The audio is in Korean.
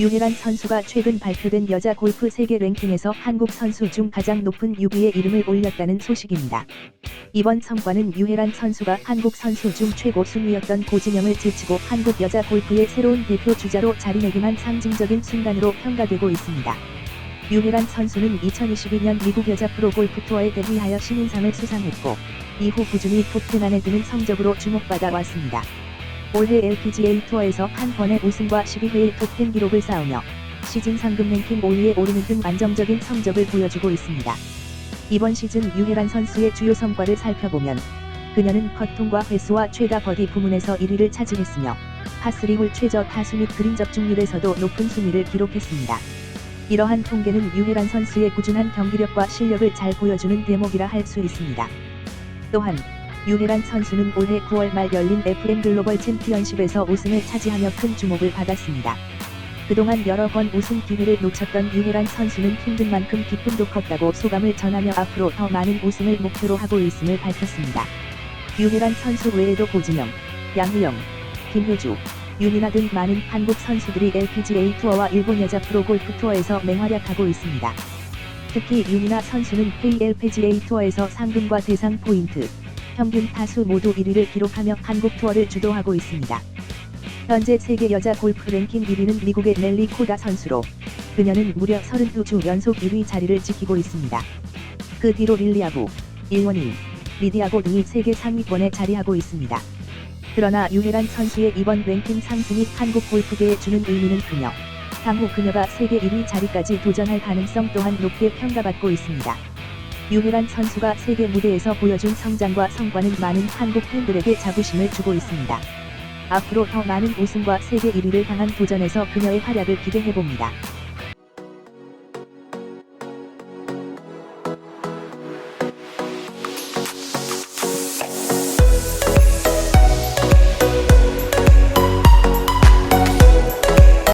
유혜란 선수가 최근 발표된 여자 골프 세계 랭킹에서 한국 선수 중 가장 높은 6위에 이름을 올렸다는 소식입니다. 이번 성과는 유혜란 선수가 한국 선수 중 최고 순위였던 고진영을 제치고 한국 여자 골프의 새로운 대표 주자로 자리매김한 상징적인 순간으로 평가되고 있습니다. 유혜란 선수는 2022년 미국 여자 프로 골프 투어에 데뷔하여 신인상을 수상했고 이후 꾸준히 톱10 안에 드는 성적으로 주목받아 왔습니다. 올해 LPGA 투어에서 한 번의 우승과 12회의 톱10 기록을 쌓으며 시즌 상금 랭킹 5위에 오르는 등 안정적인 성적을 보여주고 있습니다. 이번 시즌 유혜란 선수의 주요 성과를 살펴보면 그녀는 컷통과 횟수와 최다 버디 부문에서 1위를 차지했으며 파3홀 최저 타수 및 그린 적중률에서도 높은 순위를 기록했습니다. 이러한 통계는 유혜란 선수의 꾸준한 경기력과 실력을 잘 보여주는 대목이라 할 수 있습니다. 또한 유혜란 선수는 올해 9월 말 열린 FM 글로벌 챔피언십에서 우승을 차지하며 큰 주목을 받았습니다. 그동안 여러 번 우승 기회를 놓쳤던 유혜란 선수는 힘든 만큼 기쁨도 컸다고 소감을 전하며 앞으로 더 많은 우승을 목표로 하고 있음을 밝혔습니다. 유혜란 선수 외에도 고진영, 양희영, 김효주, 윤이나 등 많은 한국 선수들이 LPGA 투어와 일본 여자 프로 골프 투어에서 맹활약하고 있습니다. 특히 윤이나 선수는 KLPGA 투어에서 상금과 대상 포인트, 평균 타수 모두 1위를 기록하며 한국 투어를 주도하고 있습니다. 현재 세계 여자 골프 랭킹 1위는 미국의 넬리 코다 선수로 그녀는 무려 32주 연속 1위 자리를 지키고 있습니다. 그 뒤로 릴리아부, 일원인, 리디아고 등이 세계 상위권에 자리하고 있습니다. 그러나 유혜란 선수의 이번 랭킹 상승이 한국 골프계에 주는 의미는 크며 향후 그녀가 세계 1위 자리까지 도전할 가능성 또한 높게 평가받고 있습니다. 유혜란 선수가 세계 무대에서 보여준 성장과 성과는 많은 한국 팬들에게 자부심을 주고 있습니다. 앞으로 더 많은 우승과 세계 1위를 향한 도전에서 그녀의 활약을 기대해봅니다.